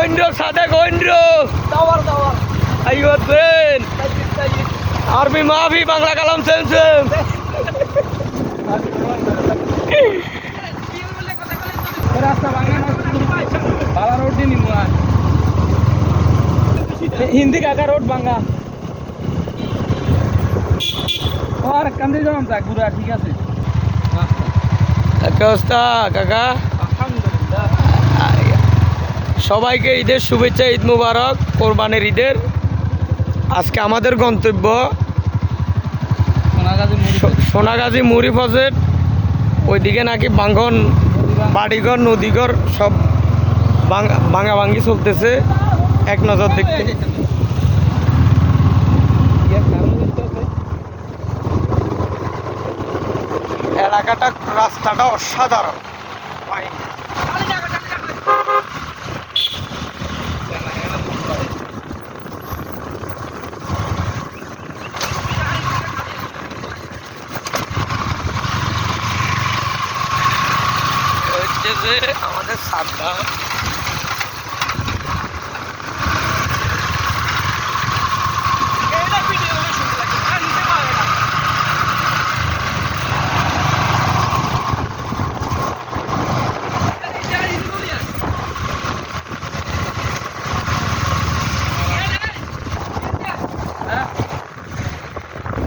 গৈন্দ্র সাথে গৈন্দ্র আইবার সেন আরবি মাফি বাংলা কালাম সেন সেন হিন্দি কাকা রোড বাঙ্গা আর কান্দি যাওয়াম তা ঘুরা ঠিক আছে। আচ্ছা। কাকা। সবাইকে ঈদের শুভেচ্ছা ঈদ মুবারক কোরবানের ঈদের। আজকে আমাদের গন্তব্য সোনাগাজী মুড়ি ফজেট ওইদিকে নাকি বাঙ্গন বাড়িঘর নদীঘর সব ভাঙা- ভাঙাভাঙি চলতেছে। এক নজর দেখতে। এলাকাটা রাস্তাটা অসাধারণ। হচ্ছে যে আমাদের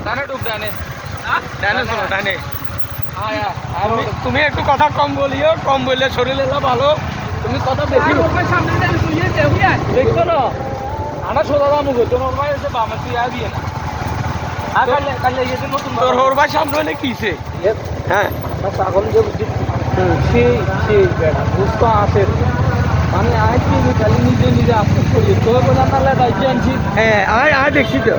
ডানে ডুব ডানে। ডানে শোনো ডানে। তুমি তুমি একটু কথা কম বলিও কম বললে শরীর এলো ভালো। তুমি কথা বেশি দেখছ না? আমার সোজা দাম গো তোমার ভাই এসে বামে তুই আর দিয়ে না। তোর ভাই সামনে হলে কিসে হ্যাঁ। ছাগল যে সেই সেই বেড়া। বুঝতো আসে মানে খালি নিজে নিজে আফসোস করি। তোর বলে না দায়িত্ব আনছি। হ্যাঁ আয় আয় দেখছি তো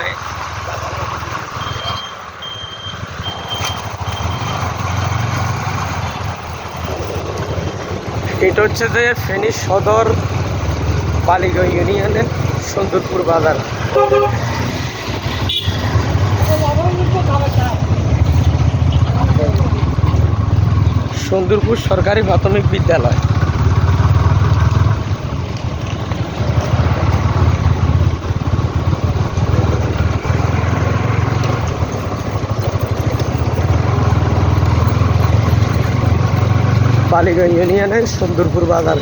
আয়। এটা হচ্ছে যে ফেনী সদর বালিগঞ্জ ইউনিয়নের সুন্দরপুর বাজার। সুন্দরপুর সরকারি প্রাথমিক বিদ্যালয়। বালিগঞ্জ ইউনিয়নের সুন্দরপুর বাজার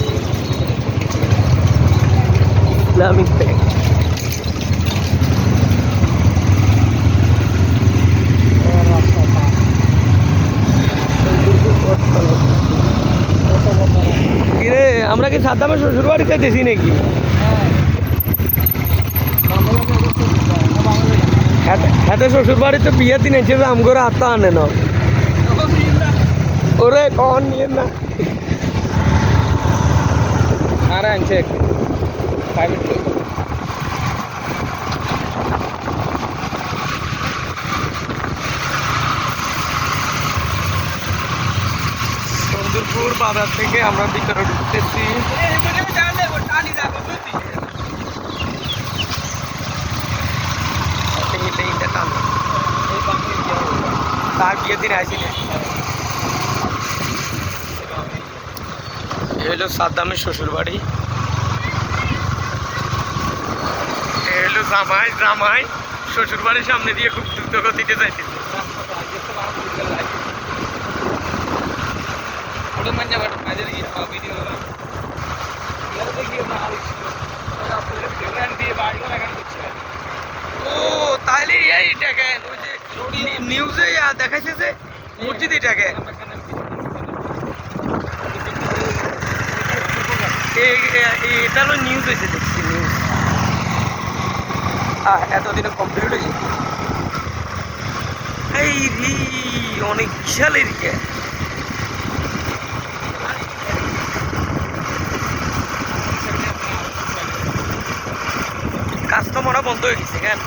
ইসলামিক ব্যাংক আমরা কি সাদ্দামের শ্বশুর বাড়িতে দেখি নাকি হাতে শ্বশুর বাড়িতে বিয়ে দিন এসে করে আত্মা আনে না ওরে কখন নিয়ে না আর আনছে প্রাইভেট সুন্দরপুর বাজার থেকে আমরা ভিতরে ঢুকতেছি এইটা এইটা টান তার বিয়ে দিন আসি না হলো সাদ্দামের শ্বশুর বাড়ি হলো জামাই জামাই শ্বশুর বাড়ির সামনে দিয়ে খুব দ্রুত গতিতে করছে। ও তাহলে এই দেখেন ওই যে নিউজে দেখাইছে যে মসজিদ এটাকে এটা হলো নিউজ হয়েছে, দেখছি নিউজ হ্যাঁ এতদিনে কমপ্লিট হয়েছে। এই রি, অনেক বিশাল এরিয়া কাজ তো বন্ধ হয়ে গেছে, কেন?